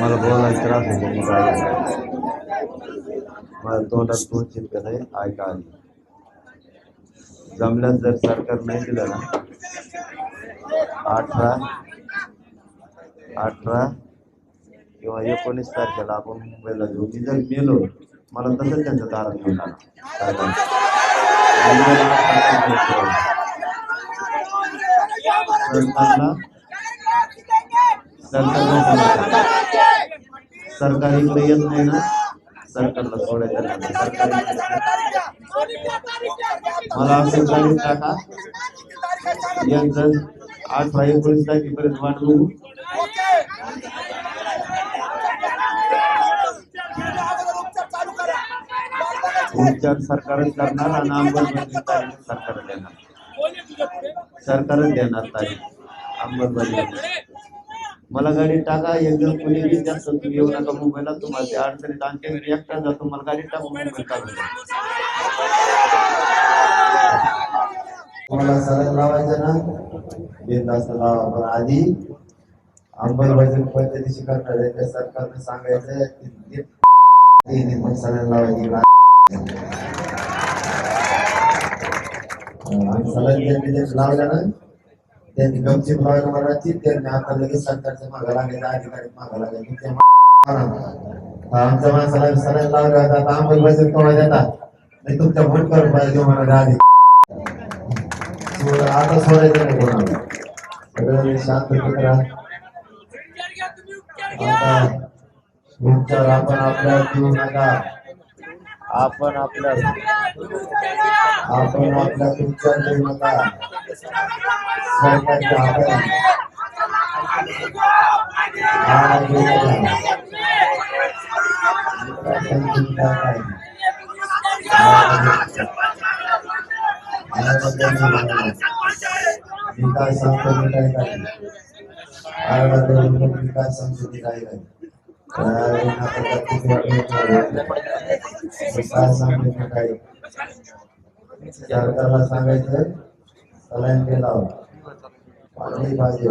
मला बोलायला त्रास होतो मी काय करायचं? मला तोंडात दोन शिरकत आहे ऐका आली जमल्यात जर सरकार नाही दिलं ना। अठरा अठरा किंवा एकोणीस तारखेला आपण मुंबईला जाऊ मी जर मेलो मला तसंच घेऊन आला? सरकारला सरकारला सरकार इकडे येत नाही ना. सरकारला सोडायचं मला असं तारीख टाका. यांचं अठरा एकोणीस तारखेपर्यंत वाट बघू. उपचार सरकारच करणार आणि अंमलबजावणी तारीख सरकार देणार. सरकारच देणार तारीख. अंमलबजावणी. मला गाडी टाका, एकदम कुणी बी जास्त मुंबईला. तुम्हाला ते अडचणीत आणखी मी एकटा जातो, मला गाडी टाकून मुंबईत द्या. तुम्हाला ना? आधी अंमलबजावणी पद्धतीशी करणार आहे त्या सरकारने सांगायचं मग सलग लावायची आणि सलग ज्यांनी जे लावलं ना त्यांनी गमतीत लावायला म्हणायची त्यांनी आता लगेच सरकारच्या मागा लागायचं अधिकारी मागा मा- आमच्या माणसाला सलग लावलं आता अंमलबजावणी केव्हा देतात? नाही तुमच्या भोट करून पाहिजे म्हणाले आधी आता सोडायचं नाही कोणाला. सगळं शांत आता उपचार आपण आपल्या नका. आपण आपल्या आपण आपल्या उपचार देऊ नका. सरकारच्या हातात हा देऊ नका. काय सांगतो मी काय नाही. मी काय सांगतो मी काय नाही आरडा करून पण मी काय सांगतो मी काय नाही काय नाटकात किती वाटलं मी काय सांगतो मी काय सरकारला सांगायचं सलाईन केला पाणी पाहिजे.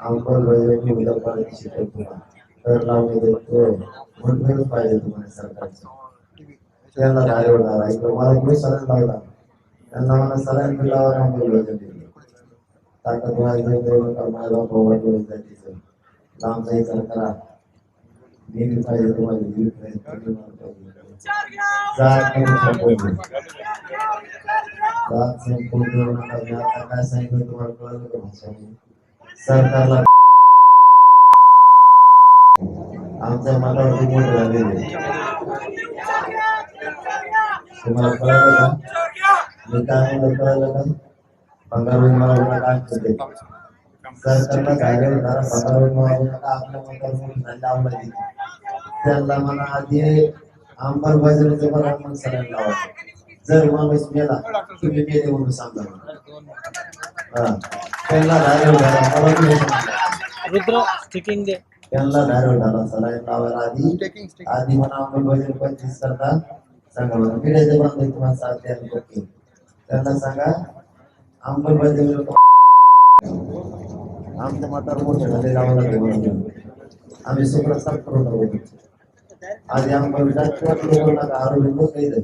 अंकोल पाहिजे की मुलं पाहिजे शिकत तुला तर पाहिजे तुम्हाला सरकारचं. त्यांना मला मी सरण लागला त्यांना मला सरण मिळावर आम्ही योजना दिली ताकद व्हायचं देऊन कमायला पोवाट करा. नीट पाहिजे सरकारला आमच्या मतावरती मोठे झालेले तुम्हाला कळलं का मी काय म्हणलं का बंगालूर मला काय करते सरकारला धैर्य होणारा बंगालूर नका आपल्या मतावर मोठी झाली त्यांना म्हणा आधी अंमलबजावणीचं बघा मग सगळ्यांना लावायचं जर माणूस मेला तुम्ही मेले म्हणून सांगा हा त्यांना धैर्य होणारा मला तुम्ही सांगा. रुद्र स्टिकिंग दे त्यांना धैर्य होणारा सलाईन लावायला आधी आधी म्हणा अंमलबजावणी पंचवीस करता सांगा म्हणा मिठाचे बांधले तुम्हाला साथ द्यायला ओके त्यांना सांगा अंमलबजावणी आमच्या मातावर मोठे झाले लावायला लागले म्हणून. आम्ही सुप्रस्ताव करून टाकू आधी आम्हाला डॉक्टर लोक नका आरोग्य लोक काही नाही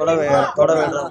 தொட தொட வேண்டும்.